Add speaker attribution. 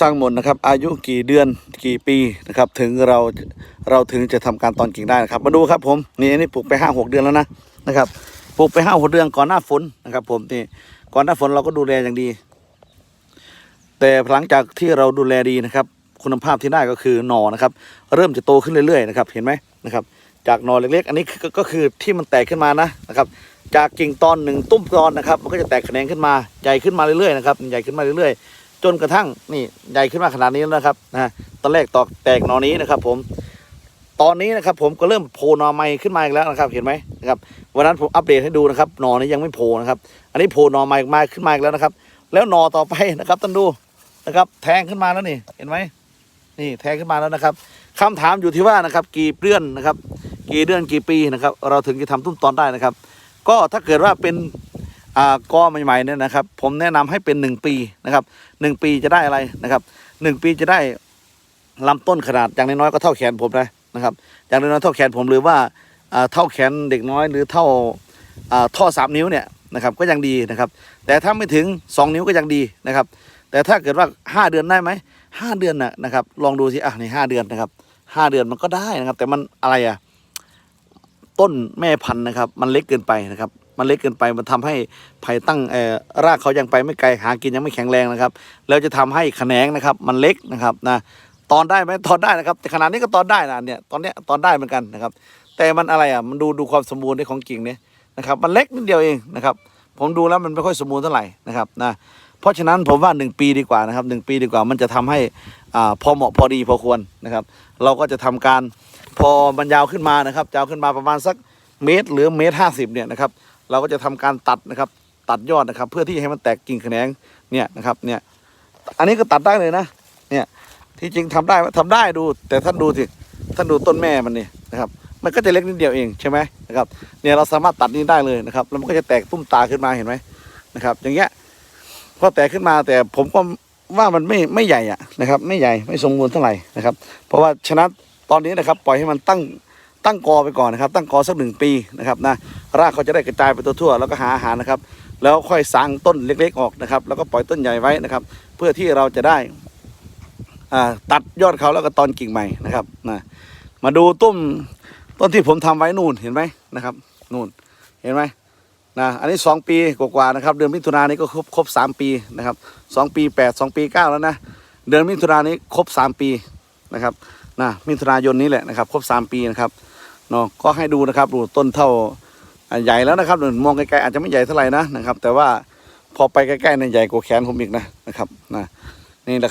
Speaker 1: สร้างหมนต์นะครับ อายุกี่เดือนกี่ปีนะครับ ถึงเราเราถึงจะทำการตอนกิ่งได้นะครับ มาดูครับผมนี่อันนี้ปลูกไปห้าหกเดือนแล้วนะนะครับปลูกไปห้าหกเดือนก่อนหน้าฝนนะครับ ผมนี่ก่อนหน้าฝนเราก็ดูแลอย่างดี แต่หลังจากที่เราดูแลดีนะครับ คุณภาพที่ได้ก็คือหน่อนะครับ เริ่มจะโตขึ้นเรื่อยๆนะครับเห็นไหมนะครับ จากหน่อเล็กๆ อันนี้ก็คือที่มันแตกขึ้นมานะนะครับจากกิ่งตอนหนึ่งตุ้มตอนนะครับ มันก็จะแตกแขนงขึ้นมาใหญ่ขึ้นมาเรื่อยๆนะครับใหญ่ขึ้นมาเรื่อยๆ จนกระทั่งนี่ใหญ่ขึ้นมาขนาดนี้แล้วนะครับนะตอนแรกตอกแตกหนอนี้นะครับ ผม ตอนนี้นะครับ ผมก็เริ่มโผล่หนอใหม่ขึ้นมาอีกแล้วนะครับ เห็นไหมนะครับวันนั้นผมอัปเดตให้ดูนะครับหนอนี้ยังไม่โผล่นะครับ อันนี้โผล่หนอใหม่มาขึ้นมาอีกแล้วนะครับ แล้วหนอต่อไปนะครับท่านดูนะครับ แทงขึ้นมาแล้วนี่ เห็นไหมนี่แทงขึ้นมาแล้วนะครับคำถามอยู่ที่ว่านะครับ กี่เดือนนะครับ กี่เดือนกี่ปีนะครับ เราถึงจะทำตุ้มตอนได้นะครับ ก็ถ้าเกิดว่าเป็น กอใหม่ๆเนี่ยนะครับ ผมแนะนำให้เป็นหนึ่งปีนะครับหนึ่งปีจะได้อะไรนะครับหนึ่งปีจะได้ลำต้นขนาดอย่างน้อยๆก็เท่าแขนผมนะนะครับ อย่างน้อยๆเท่าแขนผมหรือว่าอ่าเท่าแขนเด็กน้อยหรือเท่าอ่าท่อสามนิ้วเนี่ยนะครับก็ยังดีนะครับ แต่ถ้าไม่ถึงสองนิ้วก็ยังดีนะครับ แต่ถ้าเกิดว่าห้าเดือนได้ไหมห้าเดือนน่ะนะครับ ลองดูสิอะในห้าเดือนนะครับห้าเดือนมันก็ได้นะครับ แต่มันอะไรอะต้นแม่พันธุ์นะครับ มันเล็กเกินไปนะครับ มันเล็กเกินไปมันทำให้ไผ่ตั้งรากเขายังไปไม่ไกลหากินยังไม่แข็งแรงนะครับ แล้วจะทำให้แขนงนะครับ มันเล็กนะครับนะตอนได้ไหมตอนได้นะครับ แต่ขนาดนี้ก็ตอนได้นะเนี่ยตอนเนี้ยตอนได้เหมือนกันนะครับ แต่มันอะไรอะมันดูดูความสมบูรณ์ในของกิ่งเนี่ยนะครับมันเล็กนิดเดียวเองนะครับ ผมดูแล้วมันไม่ค่อยสมบูรณ์เท่าไหร่นะครับนะเพราะฉะนั้นผมว่าหนึ่งปีดีกว่านะครับหนึ่งปีดีกว่ามันจะทำให้อ่าพอเหมาะพอดีพอควรนะครับ เราก็จะทำการพอมันยาวขึ้นมานะครับยาวขึ้นมาประมาณสักเมตรหรือเมตรห้าสิบเนี่ยนะครับ เราก็จะทำการตัดนะครับ ตัดยอดนะครับ เพื่อที่ให้มันแตกกิ่งแขนงเนี่ยนะครับเนี่ยอันนี้ก็ตัดได้เลยนะ เนี่ยที่จริงทำได้ไหมทำได้ดู แต่ท่านดูสิท่านดูต้นแม่มันนี่นะครับ มันก็จะเล็กนิดเดียวเองใช่ไหมนะครับเนี่ยเราสามารถตัดนี้ได้เลยนะครับแล้วมันก็จะแตกตุ้มตาขึ้นมาเห็นไหมนะครับ อย่างเงี้ยพอแตกขึ้นมาแต่ผมก็ว่ามันไม่ไม่ใหญ่อะนะครับ ไม่ใหญ่ไม่สมบูรณ์เท่าไหร่นะครับ เพราะว่าฉะนั้นตอนนี้นะครับ ปล่อยให้มันตั้ง ตั้งกอไปก่อนนะครับ ตั้งกอสักหนึ่งปีนะครับนะรากเขาจะได้กระจายไปทั่วแล้วก็หาอาหารนะครับ แล้วค่อยสร้างต้นเล็ก ๆ ออกนะครับ แล้วก็ปล่อยต้นใหญ่ไว้นะครับ เพื่อที่เราจะได้ตัดยอดเขาแล้วก็ตอนกิ่งใหม่นะครับนะมาดูต้นต้นที่ผมทำไว้นู่นเห็นไหมนะครับนู่นเห็นไหมนะอันนี้สองปีกว่าๆนะครับ เดือนมิถุนายนนี้ก็ครบครบสามปีนะครับสองปีแปดสองปีเก้าแล้วนะเดือนมิถุนายนนี้ครบสามปีนะครับนะมิถุนายนนี้แหละนะครับ ครบสามปีนะครับ เนาะก็ให้ดูนะครับดูต้นเท่าใหญ่แล้วนะครับมองไกลๆอาจจะไม่ใหญ่เท่าไหร่นะนะครับ แต่ว่าพอไปใกล้ๆเนี่ยใหญ่กว่าแขนผมอีกนะนะครับนะนี่แหละ